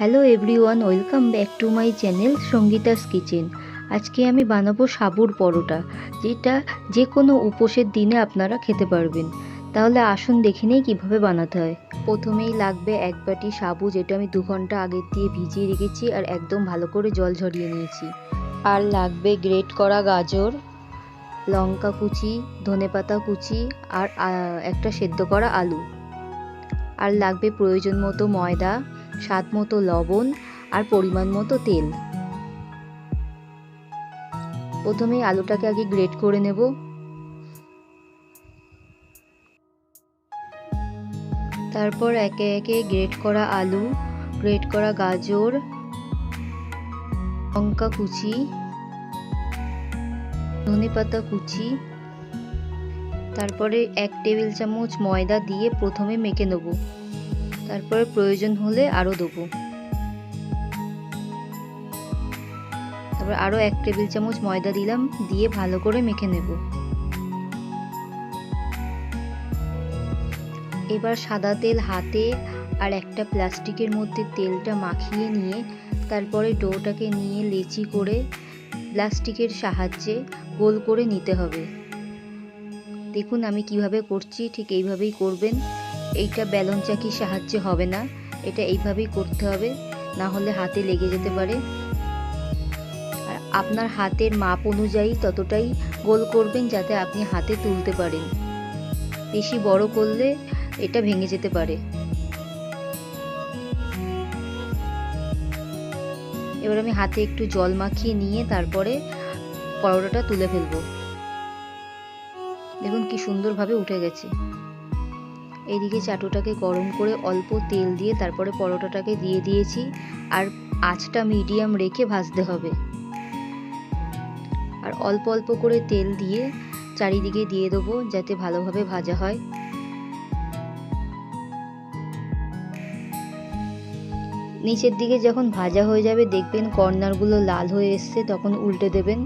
Hello everyone welcome back to my channel Sangeeta's kitchen আজকে আমি বানাবো সাবুর পরোটা, যেটা যে কোনো উপোসের দিনে আপনারা খেতে পারবেন। তাহলে আসুন দেখে নেই কীভাবে বানাতে হয়। প্রথমেই লাগবে এক বাটি সাবু, যেটা আমি দু ঘণ্টা আগের দিয়ে ভিজিয়ে রেখেছি আর একদম ভালো করে জল ঝরিয়ে নিয়েছি। আর লাগবে গ্রেট করা গাজর, লঙ্কা কুচি ধনেপাতা কুচি আর একটা সেদ্ধ করা আলু। আর লাগবে প্রয়োজন মতো ময়দা স্বাদ মতো লবণ আর পরিমাণ মতো তেল। প্রথমে আলুটাকে আগে গ্রেট করে নেব। তারপর একে একে গ্রেট করা আলু, গ্রেট করা গাজর, লঙ্কা কুচি ধনেপাতা কুচি, তারপরে এক টেবিল চামচ ময়দা দিয়ে প্রথমে মেখে নেব। তারপরে প্রয়োজন হলে আরও দেবো। তারপর আরও এক টেবিল চামচ ময়দা দিলাম, দিয়ে ভালো করে মেখে নেব। এবার সাদা তেল হাতে আর একটা প্লাস্টিকের মধ্যে তেলটা মাখিয়ে নিয়ে তারপরে ডোটাকে নিয়ে লেচি করে প্লাস্টিকের সাহায্যে গোল করে নিতে হবে। দেখুন আমি কীভাবে করছি, ঠিক এইভাবেই করবেন। এইটা ব্যালন চাকির সাহায্যে হবে না। এটা এইভাবেই করতে হবে, না হলে হাতে লেগে যেতে পারে। আর আপনার হাতের মাপ অনুযায়ী ততটাই গোল করবেন যাতে আপনি হাতে তুলতে পারেন। বেশি বড় করলে এটা ভেঙে যেতে পারে। এবার আমি হাতে একটু জল মাখিয়ে নিয়ে তারপরে পরোটাটা তুলে ফেলব। দেখুন কি সুন্দরভাবে উঠে গেছে। এইদিকে চাটুটাকে গরম করে অল্প তেল দিয়ে তারপরে পরোটাটাকে দিয়ে দিয়েছি আর আঁচটা মিডিয়াম রেখে ভাজতে হবে। আর অল্প অল্প করে তেল দিয়ে চারিদিকে দিয়ে দেবো যাতে ভালোভাবে ভাজা হয়। নিচের দিকে যখন ভাজা হয়ে যাবে দেখবেন কর্নারগুলো লাল হয়ে এসছে তখন উল্টে দেবেন।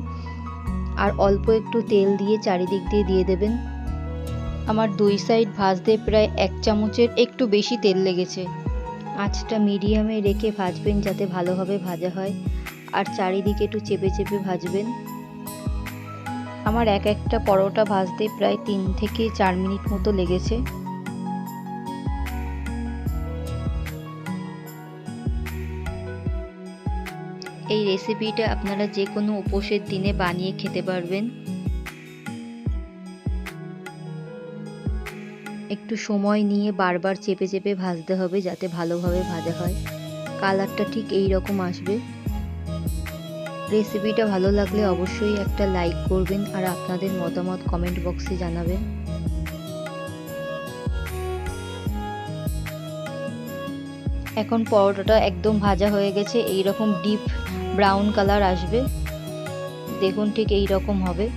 আর অল্প একটু তেল দিয়ে চারিদিক দিয়ে দিয়ে দেবেন। আমার দুই সাইড ভাজতে প্রায় এক চামচের একটু বেশি তেল লেগেছে। আঁচটা মিডিয়ামে রেখে ভাজবেন যাতে ভালোভাবে ভাজা হয়। আর চারিদিকে একটু চেপে চেপে ভাজবেন। আমার এক একটা পরোটা ভাজতে প্রায় তিন থেকে চার মিনিট মতো লেগেছে। এই রেসিপিটা আপনারা যে কোনো উপোসের দিনে বানিয়ে খেতে পারবেন। একটু সময় নিয়ে বারবার চেপে চেপে ভাজতে হবে যাতে ভালোভাবে ভাজা হয়। কালারটা ঠিক এই রকম আসবে। রেসিপিটা ভালো লাগলে অবশ্যই একটা লাইক করবেন আর আপনাদের মতামত কমেন্ট বক্সে জানাবেন। এখন পরোটাটা একদম ভাজা হয়ে গেছে, এই রকম ডিপ ব্রাউন কালার আসবে। দেখুন ঠিক এই রকম হবে।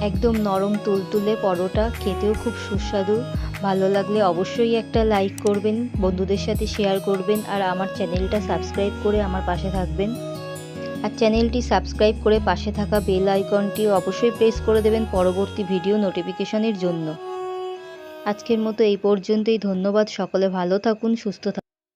একদম নরম তুলতুলে পরোটা, খেতেও খুব সুস্বাদু। ভালো লাগলে অবশ্যই একটা লাইক করবেন, বন্ধুদের সাথে শেয়ার করবেন, আর আমার চ্যানেলটা সাবস্ক্রাইব করে আমার পাশে থাকবেন। আর চ্যানেলটি সাবস্ক্রাইব করে পাশে থাকা বেল আইকনটি অবশ্যই প্রেস করে দেবেন পরবর্তী ভিডিও নোটিফিকেশনের জন্য। আজকের মতো এই পর্যন্তই, ধন্যবাদ, সকলে ভালো থাকুন, সুস্থ থাকুন।